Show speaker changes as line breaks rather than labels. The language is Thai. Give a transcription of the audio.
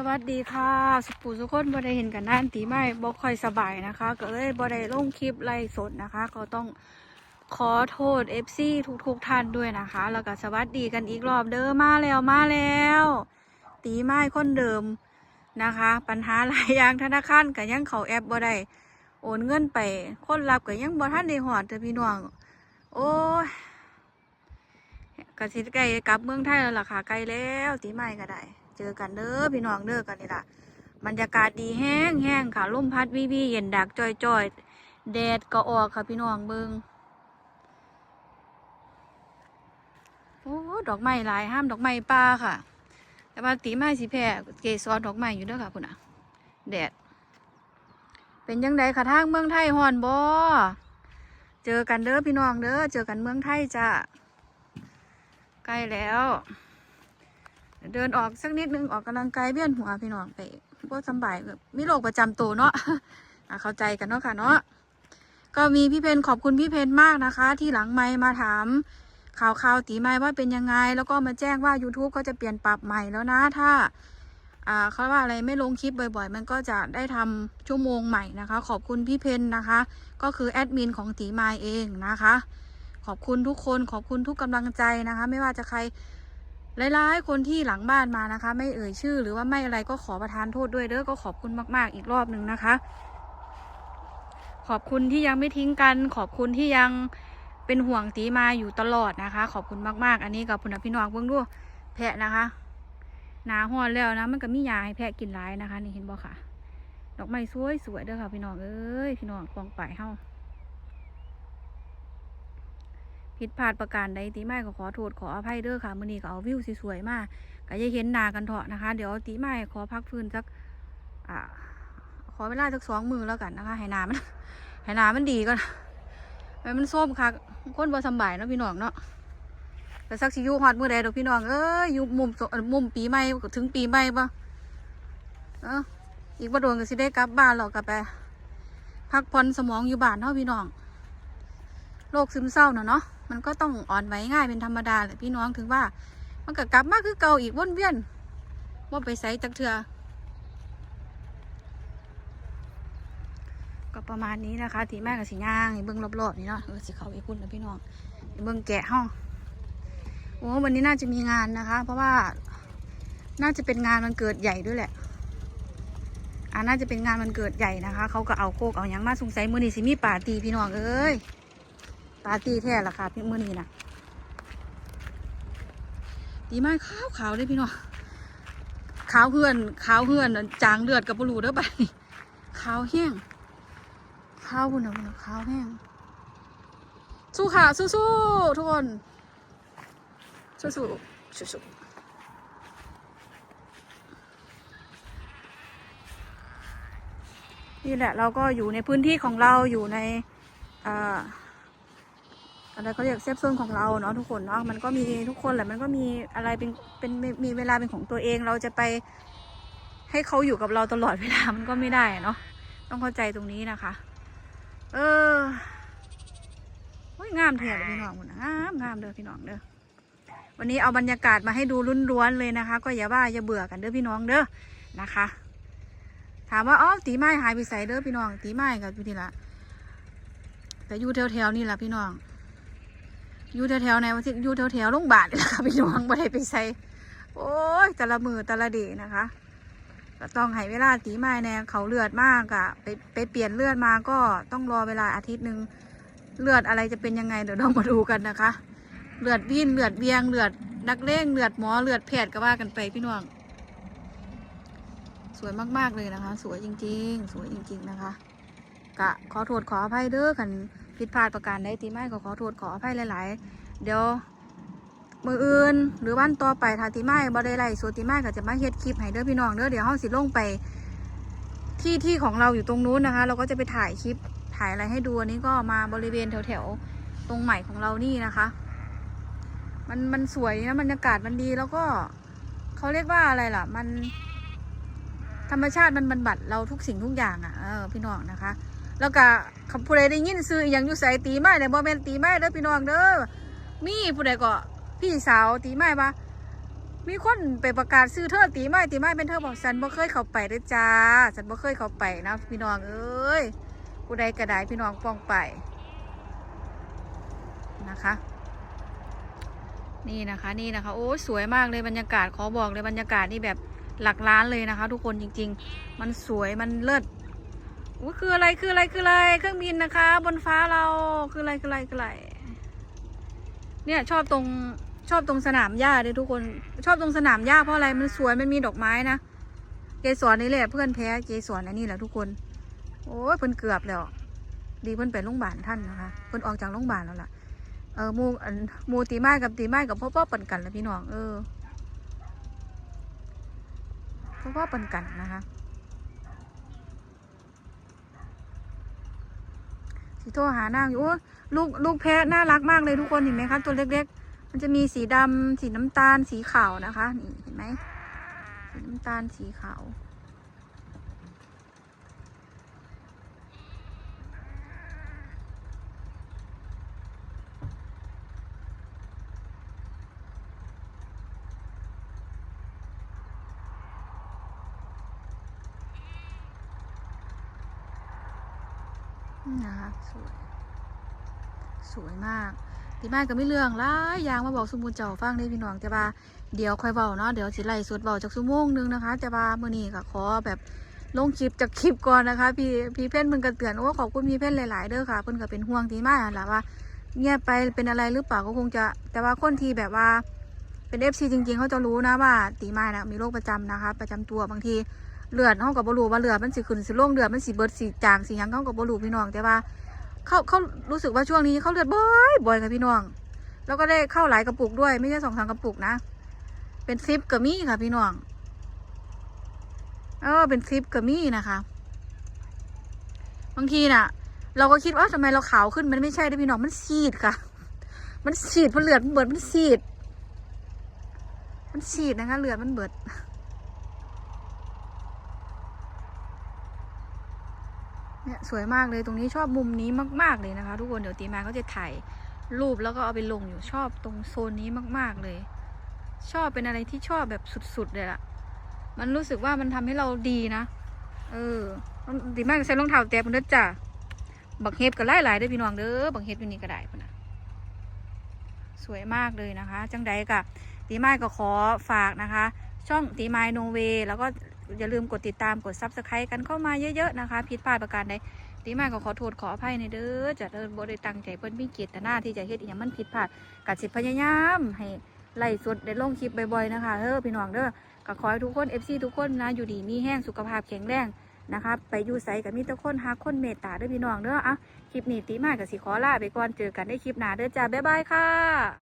สวัสดีค่ะสุปูสุกคนบ่ได้เห็นกันนานตีไม่บ่ค่อยสบายนะคะ ก็เลยบ่ได้ลงคลิปไล่สดนะคะ ก็ต้องขอโทษ FC ทุกๆท่านด้วยนะคะ แล้วก็สวัสดีกันอีกรอบเด้อมาแล้วมาแล้ว ตีไม้คนเดิมนะคะ ปัญหาหลายอย่างธนาคารก็ยังเขาแอปบ่ได้โอนเงินไป คนรับก็ยังบ่ทันได้หอดเด้อพี่น้องโอ้ยก็สิใกล้กลับเมืองไทยแล้วล่ะค่ะใกล้แล้วตีไม้ก็ได้ เจอกันเด้อพี่น้องเด้อกันนี่ล่ะบรรยากาศดีแห้งแห้งค่ะลมพัดวิวีเย็นดักจอยจอยแดดก็ออกค่ะพี่น้องเบิงโอ้ดอกไม้หลายห้ามดอกไม้ป่าค่ะ แต่ว่าตีไม้สีแพรเกสรดอกไม้อยู่เด้อค่ะคุณน่ะแดด เป็นยังไงค่ะทางเมืองไทยฮอนบ่เจอกันเด้อพี่น้องเด้อเจอกันเมืองไทยจ้ะใกล้แล้ว เดินออกสักนิดนึงออกกำลังกายเบี้ยนหัวพี่น้องไปพวกสบายแบบมีโรคประจำตัวเนาะอะเข้าใจกันเนาะค่ะเนาะก็มีพี่เพนขอบคุณพี่เพนมากนะคะ ที่หลังไมค์มาถามข่าวข่าวตีไม้ว่าเป็นยังไง แล้วก็มาแจ้งว่า YouTube เขาจะเปลี่ยนปรับใหม่แล้วนะถ้าอ่าเขาว่าอะไรไม่ลงคลิปบ่อย ๆ มันก็จะได้ทำชั่วโมงใหม่นะคะ ขอบคุณพี่เพนนะคะ ก็คือแอดมินของตีไม้เองนะคะ ขอบคุณทุกคนขอบคุณทุกกำลังใจนะคะ ไม่ว่าจะใคร หลายๆคนที่หลังบ้านมานะคะ ไม่เอ่ยชื่อ หรือว่าไม่อะไรก็ขอประทานโทษด้วยเด้อก็ขอบคุณมากๆ อีกรอบหนึ่งนะคะ ขอบคุณที่ยังไม่ทิ้งกัน ขอบคุณที่ยังเป็นห่วงตีมาอยู่ตลอดนะคะ ขอบคุณมากๆ อันนี้กับพุนพี่น้องเบิ่งดูแพะนะคะหนาหอนแล้วนะมันก็มียาให้แพะกินหลายนะคะ นี่เห็นบ่ค่ะ ดอกไม้สวยสวยๆเด้อค่ะพี่น้องเอ้ยพี่น้องกองไปเฮา ผิดพลาดประการใดตีไม้ก็ขอโทษขออภัยเด้อค่ะมื้อนี้ก็เอาวิวสวยๆมาก็อย่าเห็นหน้ากันเถอะนะคะ เดี๋ยวตีไม้ขอพักฟื้นสักอ่าขอเวลาสักสองมือแล้วกันนะคะให้หน้ามันให้หน้ามันดีก่อนให้มันส้มค่ะคนบ่สบายเนาะพี่น้องเนาะแต่สักสิยูฮอดมื้อใดดอกพี่น้องเอ้ยอยู่มุมมุมปีใหม่ถึงปีใหม่ปะเอออีกบ่โดนก็สิได้กลับบ้านหรอกกลับไปพักผ่อนสมองอยู่บ้านเนาะพี่น้องโรคซึมเศร้าเนาะเนาะ มันก็ต้องอ่อนไหวง่ายเป็นธรรมดาแหละพี่น้องถึงว่า มันก็กลับมาคือเก่าอีกวนเวียนว่าไปไสจักเถื่อก็ประมาณนี้นะคะ ที่แม่กับสีย่างเบิ้งรอบๆนี่เนาะเออสิเขาไปพุ่นนะพี่น้องเบิ้งแกะห้องโอ้วันนี้น่าจะมีงานนะคะ เพราะว่าน่าจะเป็นงานวันเกิดใหญ่ด้วยแหละอ่าน่าจะเป็นงานวันเกิดใหญ่นะคะ เขาก็เอาโคกเอาหยังมาสงสัยมือนี่สิมีปาตีพี่น้องเอ้ยาตี้แท้ละค่ะพี่มื้อนี้นะดีมากขาวขาวเลยพี่น้องขาวเฮือนขาวเฮือนจางเลือดกับปลูเด้อไปขาวแห้งขาวพุ่นะพุ่นนะขาวแห้งสู้ค่ะสู้สู้ทุกคนสู้สู้สู้สู้นี่แหละเราก็อยู่ในพื้นที่ของเราอยู่ในอ่า อะไรเขาเรียกเซฟโซนของเราเนาะทุกคนเนาะมันก็มีทุกคนแหละมันก็มีอะไรเป็นเป็นมีเวลาเป็นของตัวเองเราจะไป ให้เขาอยู่กับเราตลอดเวลามันก็ไม่ได้เนาะต้องเข้าใจตรงนี้นะคะ เออโอ้ยงามแท้เลยพี่น้องคุณงามงามเด้อพี่น้องเด้อวันนี้เอาบรรยากาศมาให้ดูล้วนเลยนะคะ ก็อย่าว่าอย่าเบื่อกันเด้อพี่น้องเด้อนะคะ ถามว่าอ๋อตีไม้หายไปใส่เด้อพี่น้อง ตีไม้กับอยู่ที่ละแต่อยู่แถวๆนี่แหละพี่น้อง อยู่แถวๆไหนวะที่อยู่แถวๆโรงพยาบาลนี่แหละค่ะพี่น้องไม่ได้ไปใส่โอ้ยแต่ละมือแต่ละเดนะคะก็ต้องให้เวลาตีไม้แน่เขาเลือดมากอะไปไปเปลี่ยนเลือดมาก็ต้องรอเวลาอาทิตย์หนึ่งเลือดอะไรจะเป็นยังไงเดี๋ยวเรามาดูกันนะคะ เลือดวิ่นเลือดเวียงเลือดนักเลงเลือดหมอเลือดแพทย์ก็ว่ากันไปพี่น้องสวยมากๆเลยนะคะ สวยจริง ๆ สวยจริง ๆนะคะ กะขอโทษขออภัยเด้อกัน ผิดพลาดประการใดตีไม่ก็ขอโทษขออภัยหลาย ๆ เดี๋ยวมืออื่น หรือวันต่อไปถ้าตีไม่บ่ได้ไล่โซตีไม่ก็จะมาเฮ็ดคลิปให้เด้อพี่น้องเด้อเดี๋ยวห้องสิลงไป ที่ที่ของเราอยู่ตรงนู้นนะคะ เราก็จะไปถ่ายคลิปถ่ายอะไรให้ดูอันนี้ก็มาบริเวณแถวๆตรงใหม่ของเรานี่นะคะ มันมันสวยนะบรรยากาศมันดีแล้วก็เขาเรียกว่าอะไรล่ะ มัน ธรรมชาติมันบรรบัดเราทุกสิ่งทุกอย่างอะเออพี่น้องนะคะ แล้วก็คำผู้ใดได้ยินซื้ออย่างอยู่ใส่ตีไม้แต่บ่แม่นตีไม้เด้อพี่น้องเด้อมีผู้ใดก็พี่สาวตีไม้ปะมีคนไปประกาศซื้อเธอตีไม้ตีไม้เป็นเธอบอกฉันบ่เคยเข้าไปเด้อจ้าฉันบ่เคยเข้าไปนะพี่น้องเอ้ยผู้ใดกระไดพี่น้องป้องไปนะคะ นี่นะคะนี่นะคะ โอ้สวยมากเลยบรรยากาศขอบอกเลยบรรยากาศนี่แบบหลักล้านเลยนะคะ ทุกคนจริง ๆ มันสวยมันเลิศ อู้คืออะไรคืออะไรคืออะไรเครื่องบินนะคะ บนฟ้าเราคืออะไรคืออะไรคืออะไรเนี่ยชอบตรงชอบตรงสนามหญ้าเลยทุกคนชอบตรงสนามหญ้าเพราะอะไรมันสวยมันมีดอกไม้นะเกสรนี่แหละเพื่อนแพ้เกสรอันนี้แหละทุกคน โอ้ยเพิ่อนเกือบแล้วดีเพิ่อนไปโรงพยาบาลท่านนะคะเพิ่อนออกจากโรงพยาบาลแล้วล่ะเออมูอันมูตีไม้กับตีไม้กับพ่อพ่อปั่นกันแล้วพี่น้องเออพ่อพ่อปั่นกันนะคะ โทรหานางอยู่ลูกลูกแพะน่ารักมากเลยทุกคนเห็นไหมคะตัวเล็กๆ มันจะมีสีดำสีน้ำตาลสีขาวนะคะ นี่เห็นไหมสีน้ำตาลสีขาว นะคะสวย สวยมากที่บ้านก็ไม่เรื่องหลายอย่างมาบอกสมุนเจ้าฟังได้พี่น้องแต่ว่าเดี๋ยวค่อยเบาเนาะเดี๋ยวสิไล่สวดเบาจากชั่วโมงหนึงนะคะแต่ว่ามื่อนี้ก็ขอแบบลงคลิปจากคลิปก่อนนะคะ พี่พี่เพ่นเพิ่นก็เตือนโอ้ขอบคุณพี่เพ่นหลาย ๆ เด้อค่ะเพิ่นก็เป็นห่วงที่มากแหละว่าเงียบไปเป็นอะไรหรือเปล่าก็คงจะ แต่ว่าคนที่แบบว่าเป็นเอฟซีจริง ๆ เขาจะรู้นะว่าตีไม้นะมีโรคประจำนะคะ ประจำตัวบางที เลือดเขากับบรูว่าเลือดมันสิขึ้นสิลงเลือดมันสิเบิดสิจางสิหยังเขากับบรูพี่น้องแต่ว่าเขาเขารู้สึกว่าช่วงนี้เขาเลือดบ่อยบ่อยค่ะพี่น้อง แล้วก็ได้เข้าหลายกระปุกด้วยไม่ใช่สองสามกระปุกนะ เป็นซิปกับมี่ค่ะพี่น้องเออเป็นซิปกับมี่นะคะบางทีน่ะ เราก็คิดว่าทำไมเราขาวขึ้นมันไม่ใช่นะพี่น้องมันซีดค่ะ มันฉีดมันเลือดมันเบิดมันซีด มันฉีดนะคะเลือดมันเบิด เนี่ย สวยมากเลยตรงนี้ชอบมุมนี้มาก ๆเลยนะคะ ทุกคนเดี๋ยวตีมาเขาจะถ่ายรูปแล้วก็เอาไปลงอยู่ชอบตรงโซนนี้มาก ๆเลย ชอบเป็นอะไรที่ชอบแบบสุดๆเลยล่ะ มันรู้สึกว่ามันทำให้เราดีนะ เออตีมาใส่รองเท้าแตะพุ่นเด้อจ้ะบักเห็บก็ไล่หลายๆเด้พี่น้องเด้อบักเห็บอยู่นี่ก็ได้พนะสวยมากเลยนะคะ จังใดกะตีไม้ก็ขอฝากนะคะ ช่องตีไม้โนเวแล้วก็ อย่าลืมกดติดตามกดซับสไครต์กันเข้ามาเยอะๆนะคะผิดพลาดประการใดตีม้ก็ขอโทษขออภัยในเด้อจะเดินบ่ได้ตั้งใจเพิ่นมีเกียรติหน้าที่จะเฮ็ดอหย่างมันผิดพลาดกัดสิพยายามให้ไล่สดได้ลงคลิปบ่อยๆนะคะเด้อพี่น้องเด้อก็ขอให้ทุกคน FC ทุกคนนะอยู่ดีมีแห้งสุขภาพแข็งแรงนะคะไปอยู่ใสกับมีแต่คนหาคนเมตตาด้อพี่น้องเด้ออะคลิปนี้ตีม้ก็สิขอลาไปก่อนเจอกันในคลิปหน้าเด้อจ้าบ๊ายบายค่ะ